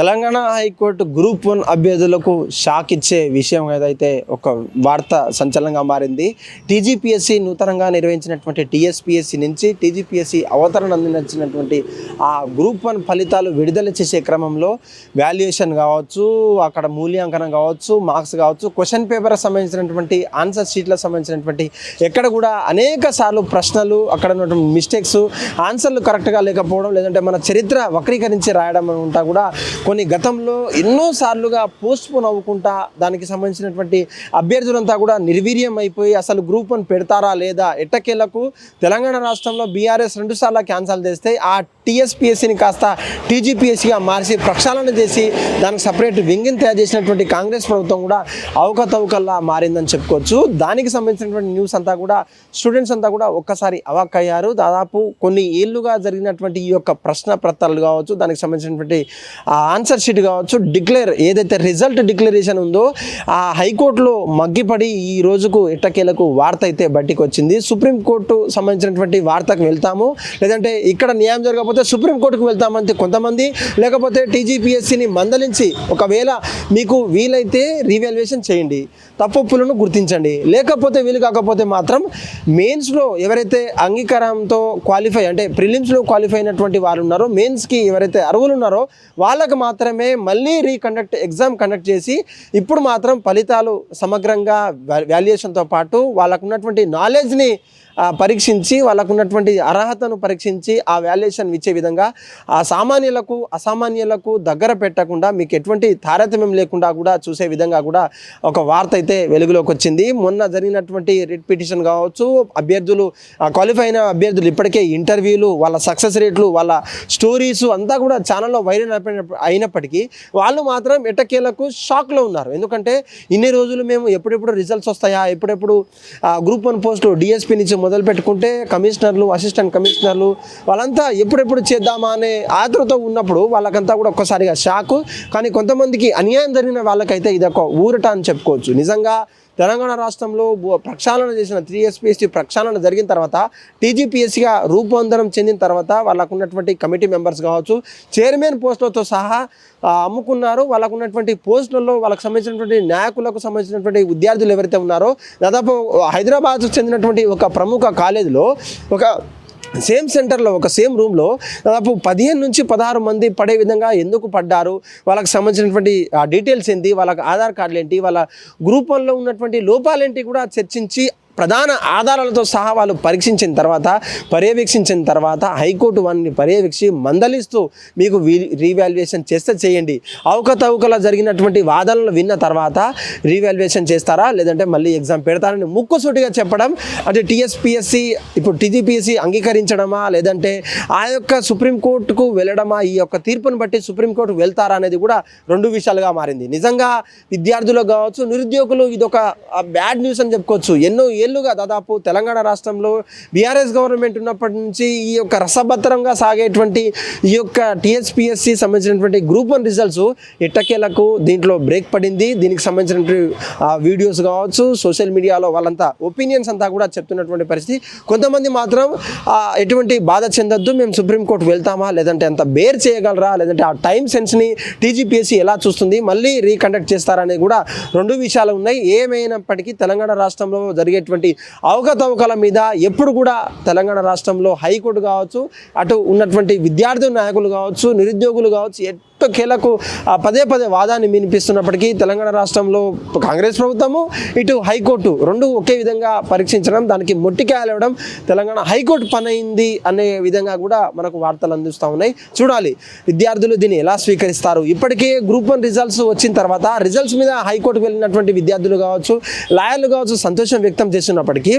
Telangana high court group one అభ్యర్థులకు shock ఇచ్చే విషయం ఏదైతే ఒక వార్త సంచలనంగా మారింది టీజీపీఎస్సి నూతనంగా నిర్వహించినటువంటి టీఎస్పీఎస్సి నుంచి టీజీపీఎస్సి అవతరణ అందించినటువంటి ఆ గ్రూప్ వన్ ఫలితాలు విడుదల చేసే క్రమంలో వాల్యుయేషన్ కావచ్చు అక్కడ మూల్యాంకనం కావచ్చు మార్క్స్ కావచ్చు క్వశ్చన్ పేపర్ సంబంధించినటువంటి ఆన్సర్ షీట్లకు సంబంధించినటువంటి ఎక్కడ కూడా అనేక సార్లు ప్రశ్నలు అక్కడ ఉన్నటువంటి మిస్టేక్స్ ఆన్సర్లు కరెక్ట్గా లేకపోవడం లేదంటే మన చరిత్ర వక్రీకరించి రాయడం ఉంటా కూడా కొన్ని గతంలో ఎన్నో సార్లుగా పోస్ట్ పోన్ అవ్వకుండా దానికి సంబంధించినటువంటి అభ్యర్థులంతా కూడా నిర్వీర్యం అయిపోయి అసలు గ్రూప్ వన్ పెడతారా లేదా ఎట్టకేలకు తెలంగాణ రాష్ట్రంలో బీఆర్ఎస్ రెండు సార్లు క్యాన్సల్ చేస్తే ఆ టీఎస్పీఎస్సీని కాస్త టీజీపీఎస్సీగా మార్చి ప్రక్షాళన చేసి దానికి సపరేట్ వింగిని తయారు చేసినటువంటి కాంగ్రెస్ ప్రభుత్వం కూడా అవకతవకల్లా మారిందని చెప్పుకోవచ్చు. దానికి సంబంధించినటువంటి న్యూస్ అంతా కూడా స్టూడెంట్స్ అంతా కూడా ఒక్కసారి అవాక్కయ్యారు. దాదాపు కొన్ని ఏళ్ళుగా జరిగినటువంటి ఈ యొక్క ప్రశ్న ప్రత్తాలు కావచ్చు దానికి సంబంధించినటువంటి ఆ ఆన్సర్ షీట్ కావచ్చు డిక్లేర్ ఏదైతే రిజల్ట్ డిక్లరేషన్ ఉందో ఆ హైకోర్టులో మగ్గిపడి ఈ రోజుకు ఎట్టకేలకు వార్త అయితే బయటికి వచ్చింది సుప్రీంకోర్టు సంబంధించినటువంటి వార్తకు వెళ్తాము. లేదంటే ఇక్కడ న్యాయం జరగకపోతే సుప్రీంకోర్టుకు వెళ్తామంటే కొంతమంది లేకపోతే టీజీపీఎస్సీని మందలించి ఒకవేళ మీకు వీలైతే రీవాల్యుయేషన్ చేయండి. తప్పులను గుర్తించండి. లేకపోతే వీలు కాకపోతే మాత్రం మెయిన్స్లో ఎవరైతే అంగీకారంతో క్వాలిఫై అంటే ప్రిలిమ్స్లో క్వాలిఫై అయినటువంటి వారు ఉన్నారో మెయిన్స్కి ఎవరైతే అర్హులు ఉన్నారో వాళ్ళకి మాత్రమే మళ్ళీ రీకండక్ట్ ఎగ్జామ్ కండక్ట్ చేసి ఇప్పుడు మాత్రం ఫలితాలు సమగ్రంగా వాల్యుయేషన్తో పాటు వాళ్ళకు ఉన్నటువంటి నాలెడ్జ్ని పరీక్షించి వాళ్ళకు ఉన్నటువంటి అర్హతను పరీక్షించి ఆ వాల్యుయేషన్ ఇచ్చే విధంగా ఆ సామాన్యులకు అసామాన్యులకు దగ్గర పెట్టకుండా మీకు ఎటువంటి తారతమ్యం లేకుండా కూడా చూసే విధంగా కూడా ఒక వార్త అయితే వెలుగులోకి వచ్చింది. మొన్న జరిగినటువంటి రిట్ పిటిషన్ కావచ్చు అభ్యర్థులు క్వాలిఫై అయిన అభ్యర్థులు ఇప్పటికే ఇంటర్వ్యూలు వాళ్ళ సక్సెస్ రేట్లు వాళ్ళ స్టోరీస్ అంతా కూడా ఛానల్లో వైరల్ అయిపోయిన- అయినప్పటికీ వాళ్ళు మాత్రం ఎటకేలకు షాక్లో ఉన్నారు. ఎందుకంటే ఇన్ని రోజులు మేము ఎప్పుడెప్పుడు రిజల్ట్స్ వస్తాయా? ఎప్పుడెప్పుడు గ్రూప్ వన్ పోస్టు డిఎస్పీ నుంచి మొదలు పెట్టుకుంటే కమిషనర్లు అసిస్టెంట్ కమిషనర్లు వాళ్ళంతా ఎప్పుడెప్పుడు చేద్దామా అనే ఆతృత ఉన్నప్పుడు వాళ్ళకంతా కూడా ఒక్కసారిగా షాక్. కానీ కొంతమందికి అన్యాయం జరిగిన వాళ్ళకైతే ఇది ఒక ఊరట అని చెప్పుకోవచ్చు. నిజంగా తెలంగాణ రాష్ట్రంలో బు- ప్రక్షాళన చేసిన త్రీ ఎస్పీఎస్టీ ప్రక్షాళన జరిగిన తర్వాత టీజీపీఎస్సీగా రూపాంతరం చెందిన తర్వాత వాళ్ళకు ఉన్నటువంటి కమిటీ మెంబర్స్ కావచ్చు చైర్మన్ పోస్టులతో సహా అమ్ముకున్నారు. వాళ్ళకు ఉన్నటువంటి పోస్టులలో వాళ్ళకు సంబంధించినటువంటి నాయకులకు సంబంధించినటువంటి విద్యార్థులు ఎవరైతే ఉన్నారో దాదాపు హైదరాబాద్ చెందినటువంటి ఒక ప్రముఖ కాలేజీలో ఒక సేమ్ సెంటర్లో ఒక సేమ్ రూమ్లో దాదాపు పదిహేను నుంచి పదహారు మంది పడే విధంగా ఎందుకు పడ్డారు? వాళ్ళకి సంబంధించినటువంటి ఆ డీటెయిల్స్ ఏంటి? వాళ్ళకి ఆధార్ కార్డులు ఏంటి? వాళ్ళ గ్రూప్ వన్లో ఉన్నటువంటి లోపాలేంటి కూడా చర్చించి ప్రధాన ఆధారాలతో సహా వాళ్ళు పరీక్షించిన తర్వాత పర్యవేక్షించిన తర్వాత హైకోర్టు వారిని పర్యవేక్షి మందలిస్తూ మీకు రీవాల్యుయేషన్ చేస్తే చేయండి. అవకతవకల జరిగినటువంటి వాదనలు విన్న తర్వాత రీవాల్యుయేషన్ చేస్తారా? లేదంటే మళ్ళీ ఎగ్జామ్ పెడతారని ముక్కుసూటిగా చెప్పడం అంటే టీఎస్పిఎస్సి ఇప్పుడు టీజీపీఎస్సి అంగీకరించడమా? లేదంటే ఆ యొక్క సుప్రీంకోర్టుకు వెళ్ళడమా? ఈ యొక్క తీర్పును బట్టి సుప్రీంకోర్టు వెళ్తారా అనేది కూడా రెండు విషయాలుగా మారింది. నిజంగా విద్యార్థులకు కావచ్చు నిరుద్యోగులు ఇదొక బ్యాడ్ న్యూస్ అని చెప్పుకోవచ్చు. ఎన్నో ఏళ్ళుగా దాదాపు తెలంగాణ రాష్ట్రంలో బీఆర్ఎస్ గవర్నమెంట్ ఉన్నప్పటి నుంచి ఈ యొక్క రసభద్రంగా సాగేటువంటి ఈ యొక్క టీఎస్పిఎస్సి సంబంధించినటువంటి గ్రూప్ వన్ రిజల్ట్స్ ఎట్టకేలకు దీంట్లో బ్రేక్ పడింది. దీనికి సంబంధించినటువంటి ఆ, వీడియోస్ కావచ్చు సోషల్ మీడియాలో వాళ్ళంతా ఒపీనియన్స్ అంతా కూడా చెప్తున్నటువంటి పరిస్థితి. కొంతమంది మాత్రం ఎటువంటి బాధ చెందొద్దు మేము సుప్రీంకోర్టు వెళ్తామా లేదంటే అంత బేర్ చేయగలరా లేదంటే ఆ టైం సెన్స్ని టీజీపీఎస్సీ ఎలా చూస్తుంది మళ్ళీ రీకండక్ట్ చేస్తారనేది కూడా రెండు విషయాలు ఉన్నాయి. ఏమైనప్పటికీ తెలంగాణ రాష్ట్రంలో జరిగే ఉన్నటువంటి అవకతవకల మీద ఎప్పుడు కూడా తెలంగాణ రాష్ట్రంలో హైకోర్టు కావచ్చు అటు ఉన్నటువంటి విద్యార్థి నాయకులు కావచ్చు నిరుద్యోగులు కావచ్చు ఎట్టు కీలకు. ఆ, పదే పదే వాదాన్ని వినిపిస్తున్నప్పటికీ తెలంగాణ రాష్ట్రంలో కాంగ్రెస్ ప్రభుత్వము ఇటు హైకోర్టు రెండు ఒకే విధంగా పరీక్షించడం దానికి మొట్టికాయలవడం తెలంగాణ హైకోర్టు పనైంది అనే విధంగా కూడా మనకు వార్తలు అందిస్తూ ఉన్నాయి. చూడాలి విద్యార్థులు దీన్ని ఎలా స్వీకరిస్తారు. ఇప్పటికే గ్రూప్ వన్ రిజల్ట్స్ వచ్చిన తర్వాత రిజల్ట్స్ మీద హైకోర్టుకు వెళ్ళినటువంటి విద్యార్థులు కావచ్చు లాయర్లు కావచ్చు సంతోషం వ్యక్తం చేస్తున్నప్పటికీ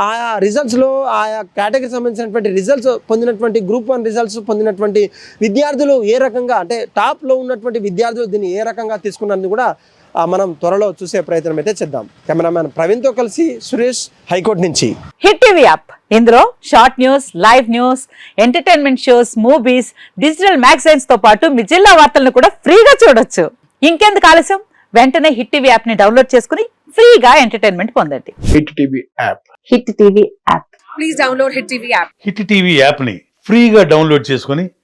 ఆ రిజల్ట్స్లో ఆయా కేటగిరీ సంబంధించినటువంటి రిజల్ట్స్ పొందినటువంటి గ్రూప్ వన్ రిజల్ట్స్ పొందినటువంటి విద్యార్థులు ఏ రకంగా అంటే టాప్లో ఉన్నటువంటి విద్యార్థులు దీన్ని ఏ రకంగా తీసుకున్నది కూడా మనం త్వరలో చూసే ప్రయత్నం అయితే చేద్దాం. కెమెరామ్యాన్ ప్రవీణ్తో కలిసి సురేష్ హైకోర్టు నుంచి. Hit TV app. ఇందులో short news live news entertainment shows movies digital మ్యాగజైన్స్తో పాటు మీ జిల్లా వార్తలను కూడా ఫ్రీగా చూడొచ్చు. ఇంకెందుకు ఆలస్యం? వెంటనే హిట్ టీవీ యాప్ని డౌన్లోడ్ చేసుకుని ఫ్రీగా ఎంటర్టైన్మెంట్ పొందండి. Hit TV app. Hit TV app. Please download Hit TV app. Hit TV యాప్ని ఫ్రీగా డౌన్లోడ్ చేసుకొని